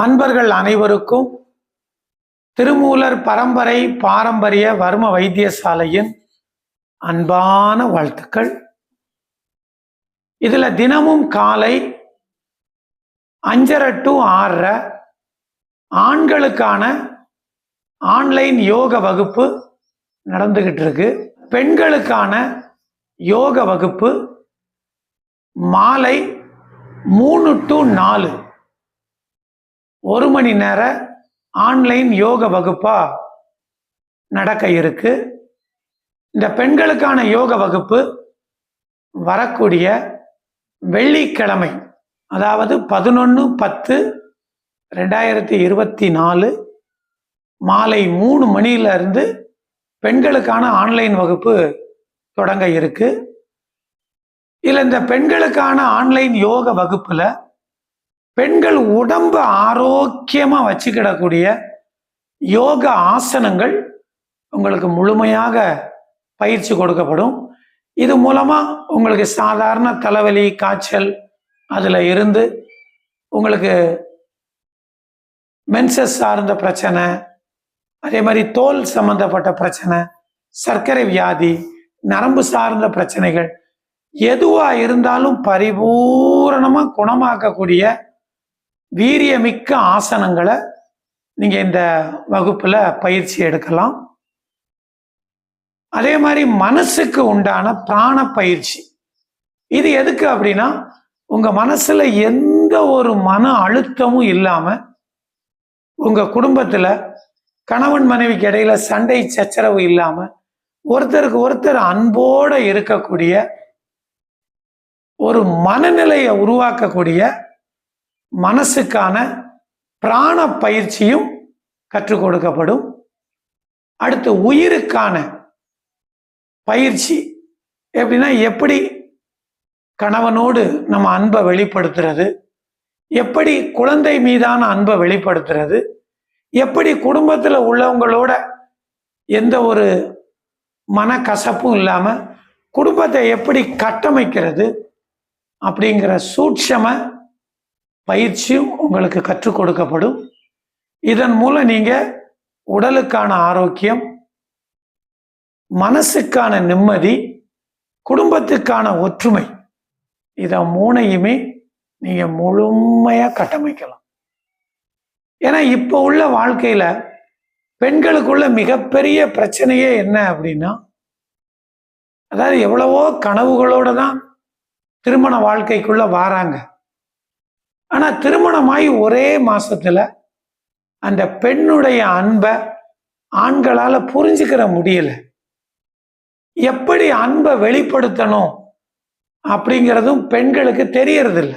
அன்பர்கள் அனைவருக்கும் திருமூலர் பரம்பரை பாரம்பரிய வர்ம வைத்தியசாலையின் அன்பான வாழ்த்துக்கள். இதில் தினமும் காலை அஞ்சரை டு ஆறரை ஆண்களுக்கான ஆன்லைன் யோக வகுப்பு நடந்துகிட்டு இருக்கு. பெண்களுக்கான யோக வகுப்பு மாலை மூணு டு நாலு ஒரு மணி நேர ஆன்லைன் யோக வகுப்பா நடக்க இருக்கு. இந்த பெண்களுக்கான யோக வகுப்பு வரக்கூடிய வெள்ளிக்கிழமை அதாவது பதினொன்று பத்து ரெண்டாயிரத்தி இருபத்தி நாலு மாலை மூணு மணியிலிருந்து பெண்களுக்கான ஆன்லைன் வகுப்பு தொடங்க இருக்கு. இதில் இந்த பெண்களுக்கான ஆன்லைன் யோக வகுப்பில் பெண்கள் உடம்பு ஆரோக்கியமாக வச்சுக்கிடக்கூடிய யோக ஆசனங்கள் உங்களுக்கு முழுமையாக பயிற்சி கொடுக்கப்படும். இது மூலமாக உங்களுக்கு சாதாரண தலைவலி காய்ச்சல் அதில் இருந்து உங்களுக்கு மென்சஸ் சார்ந்த பிரச்சனை அதே மாதிரி தோல் சம்பந்தப்பட்ட பிரச்சனை சர்க்கரை வியாதி நரம்பு சார்ந்த பிரச்சனைகள் எதுவாக இருந்தாலும் பரிபூரணமாக குணமாக்கக்கூடிய வீரியமிக்க ஆசனங்களை நீங்கள் இந்த வகுப்பில் பயிற்சி எடுக்கலாம். அதே மாதிரி மனசுக்கு உண்டான பிராண பயிற்சி. இது எதுக்கு அப்படின்னா உங்கள் மனசில் எந்த ஒரு மன அழுத்தமும் இல்லாமல் உங்கள் குடும்பத்தில் கணவன் மனைவிக்கு இடையில சண்டை சச்சரவு இல்லாமல் ஒருத்தருக்கு ஒருத்தர் அன்போட இருக்கக்கூடிய ஒரு மனநிலையை உருவாக்கக்கூடிய மனசுக்கான பிராண பயிற்சியும் கற்றுக் கொடுக்கப்படும். அடுத்து உயிருக்கான பயிற்சி எப்படின்னா எப்படி கணவனோடு நம்ம அன்பை வெளிப்படுத்துறது எப்படி குழந்தை மீதான அன்பை வெளிப்படுத்துறது எப்படி குடும்பத்தில் உள்ளவங்களோட எந்த ஒரு மனக்கசப்பும் இல்லாமல் குடும்பத்தை எப்படி கட்டமைக்கிறது அப்படிங்கிற சூட்சம பயிற்சியும் உங்களுக்கு கற்றுக் கொடுக்கப்படும். இதன் மூலம் நீங்க உடலுக்கான ஆரோக்கியம் மனசுக்கான நிம்மதி குடும்பத்துக்கான ஒற்றுமை இதை மூணையுமே நீங்க முழுமையா கட்டமைக்கலாம். ஏன்னா இப்போ உள்ள வாழ்க்கையில பெண்களுக்குள்ள மிகப்பெரிய பிரச்சனையே என்ன அப்படின்னா அதாவது எவ்வளவோ கனவுகளோட தான் திருமண வாழ்க்கைக்குள்ள வாராங்க. ஆனால் திருமணமாய் ஒரே மாசத்துல அந்த பெண்ணுடைய அன்பை ஆண்களால புரிஞ்சுக்கிற முடியல. எப்படி அன்பை வெளிப்படுத்தணும் அப்படிங்கிறதும் பெண்களுக்கு தெரியறதில்ல.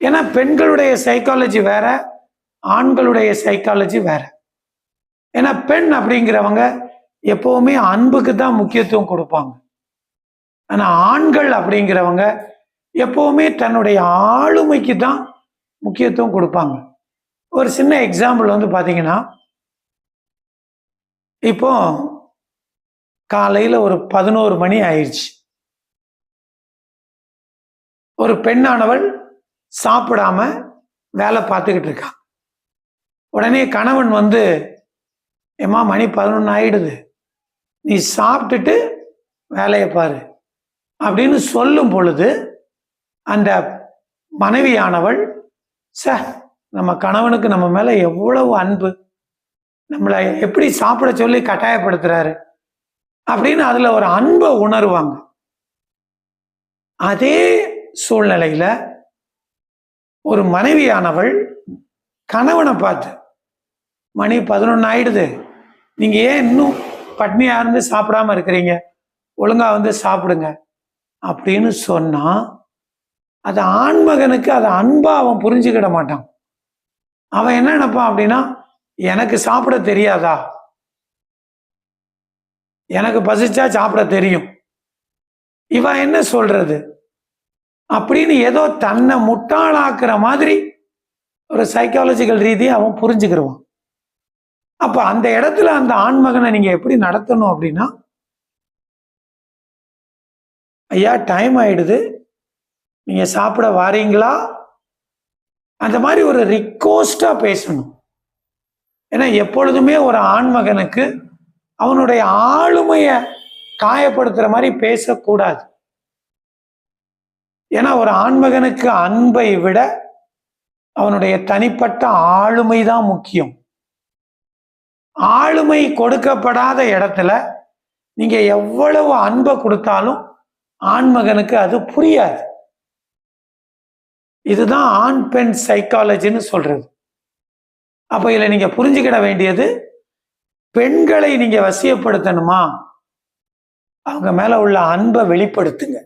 ஏன்னா பெண்களுடைய சைக்காலஜி வேற ஆண்களுடைய சைக்காலஜி வேற. ஏன்னா பெண் அப்படிங்கிறவங்க எப்பவுமே அன்புக்கு தான் முக்கியத்துவம் கொடுப்பாங்க. ஆனால் ஆண்கள் அப்படிங்கிறவங்க எப்போவுமே தன்னுடைய ஆளுமைக்கு தான் முக்கியத்துவம் கொடுப்பாங்க. ஒரு சின்ன எக்ஸாம்பிள் வந்து பார்த்தீங்கன்னா இப்போ காலையில் ஒரு பதினோரு மணி ஆயிடுச்சு ஒரு பெண்ணானவள் சாப்பிடாம வேலை பார்த்துக்கிட்டு இருக்கா. உடனே கணவன் வந்து ஏம்மா மணி பதினொன்று ஆயிடுது. நீ சாப்பிட்டுட்டு வேலையை பாரு. அப்படின்னு சொல்லும் பொழுது அந்த மனைவியானவள் ச நம்ம கணவனுக்கு நம்ம மேல எவ்வளவு அன்பு. நம்மளை எப்படி சாப்பிட சொல்லி கட்டாயப்படுத்துறாரு? அப்படின்னு அதுல ஒரு அன்பை உணர்வாங்க. அதே சூழ்நிலையில ஒரு மனைவியானவள் கணவனை பார்த்து மணி பதினொன்று ஆயிடுது. நீங்க ஏன் இன்னும் பட்னியா இருந்து சாப்பிடாம இருக்கிறீங்க? ஒழுங்கா வந்து சாப்பிடுங்க. அப்படின்னு சொன்னா அது ஆண்மகனுக்கு அதை அன்பாக அவன் புரிஞ்சுக்கிட மாட்டான். அவன் என்ன நினைப்பான் அப்படின்னா எனக்கு சாப்பிட தெரியாதா? எனக்கு பசிச்சா சாப்பிட தெரியும். இவன் என்ன சொல்றது? அப்படின்னு ஏதோ தன்னை முட்டாளாக்குற மாதிரி ஒரு சைக்காலஜிக்கல் ரீதியை அவன் புரிஞ்சுக்கிடுவான் அப்போ அந்த இடத்துல அந்த ஆண்மகனை நீங்கள் எப்படி நடத்தணும் அப்படின்னா ஐயா டைம் ஆயிடுது. நீங்க சாப்பிட வாரீங்களா? அந்த மாதிரி ஒரு ரிக்வஸ்டா பேசணும். ஏன்னா எப்பொழுதுமே ஒரு ஆண்மகனுக்கு அவனுடைய ஆளுமையை காயப்படுத்துற மாதிரி பேசக்கூடாது. ஏன்னா ஒரு ஆண்மகனுக்கு அன்பை விட அவனுடைய தனிப்பட்ட ஆளுமை தான் முக்கியம். ஆளுமை கொடுக்கப்படாத இடத்துல நீங்க எவ்வளவு அன்பை கொடுத்தாலும் ஆண்மகனுக்கு அது புரியாது. இதுதான் ஆண் பெண் சைக்காலஜின்னு சொல்றது. அப்ப இதில் நீங்க புரிஞ்சுக்கிட வேண்டியது பெண்களை நீங்க வசியப்படுத்தணுமா? அவங்க மேல உள்ள அன்பை வெளிப்படுத்துங்க.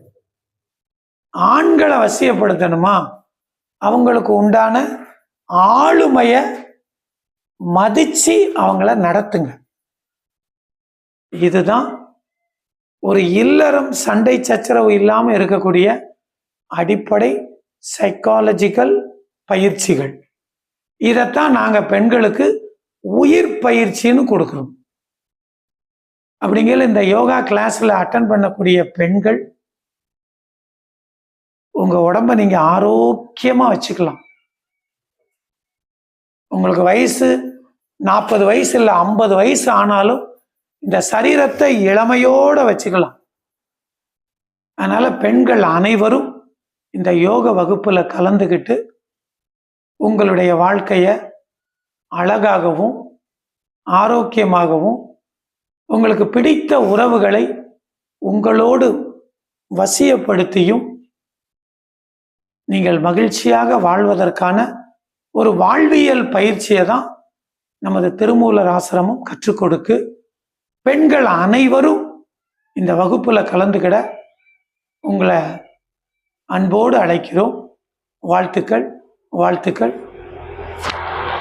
ஆண்களை வசியப்படுத்தணுமா? அவங்களுக்கு உண்டான ஆளுமைய மதிச்சு அவங்கள நடத்துங்க. இதுதான் ஒரு இல்லறம் சண்டை சச்சரவு இல்லாமல் இருக்கக்கூடிய அடிப்படை சைக்காலஜிக்கல் பயிற்சிகள். இதைத்தான் நாங்கள் பெண்களுக்கு உயிர் பயிற்சின்னு கொடுக்குறோம். அப்படிங்கிற இந்த யோகா கிளாஸில் அட்டன் பண்ணக்கூடிய பெண்கள் உங்கள் உடம்ப நீங்கள் ஆரோக்கியமாக வச்சுக்கலாம். உங்களுக்கு வயசு நாற்பது வயசு இல்லை ஐம்பது வயசு ஆனாலும் இந்த சரீரத்தை இளமையோட வச்சுக்கலாம். அதனால் பெண்கள் அனைவரும் இந்த யோக வகுப்பில் கலந்துக்கிட்டு உங்களுடைய வாழ்க்கையை அழகாகவும் ஆரோக்கியமாகவும் உங்களுக்கு பிடித்த உறவுகளை உங்களோடு வசியப்படுத்தியும் நீங்கள் மகிழ்ச்சியாக வாழ்வதற்கான ஒரு வாழ்வியல் பயிற்சியை தான் நமது திருமூலர் ஆசிரமம் கற்றுக் கொடுக்கு. பெண்கள் அனைவரும் இந்த வகுப்பில் கலந்துக்கிட உங்களை அன்போடு அழைக்கிறோம். வாழ்த்துக்கள் வாழ்த்துக்கள்.